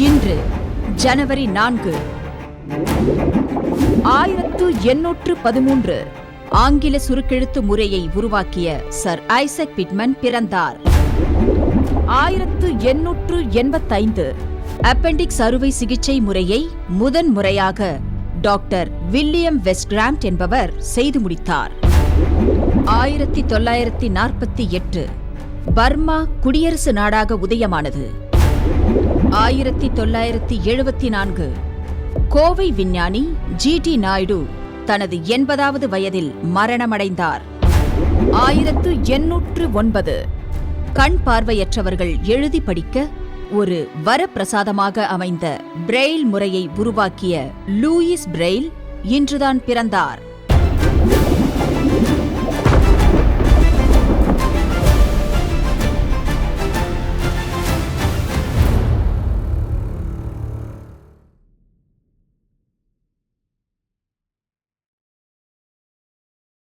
இன்று ஜனவரி நான்கு ஆயிரத்து எண்ணூற்று பதிமூன்று ஆங்கில சுருக்கெழுத்து முறையை உருவாக்கிய சர் ஐசக் பிட்மன் பிறந்தார். ஆயிரத்து எண்ணூற்று எண்பத்தைந்து அப்பெண்டிக்ஸ் அறுவை சிகிச்சை முறையை முதன் முறையாக டாக்டர் வில்லியம் வெஸ்ட்கிராம்ட் என்பவர் செய்து முடித்தார். ஆயிரத்தி தொள்ளாயிரத்தி நாற்பத்தி எட்டு பர்மா குடியரசு நாடாக உதயமானது. ஆயிரத்தி தொள்ளாயிரத்தி எழுபத்தி நான்கு. கோவை விஞ்ஞானி ஜி டி நாயுடு தனது எண்பதாவது வயதில் மரணமடைந்தார். ஆயிரத்து எண்ணூற்று ஒன்பது. கண் பார்வையற்றவர்கள் எழுதி படிக்க ஒரு வரப்பிரசாதமாக அமைந்த பிரெயில் முறையை உருவாக்கிய லூயிஸ் பிரெயில் இன்றுதான் பிறந்தார்.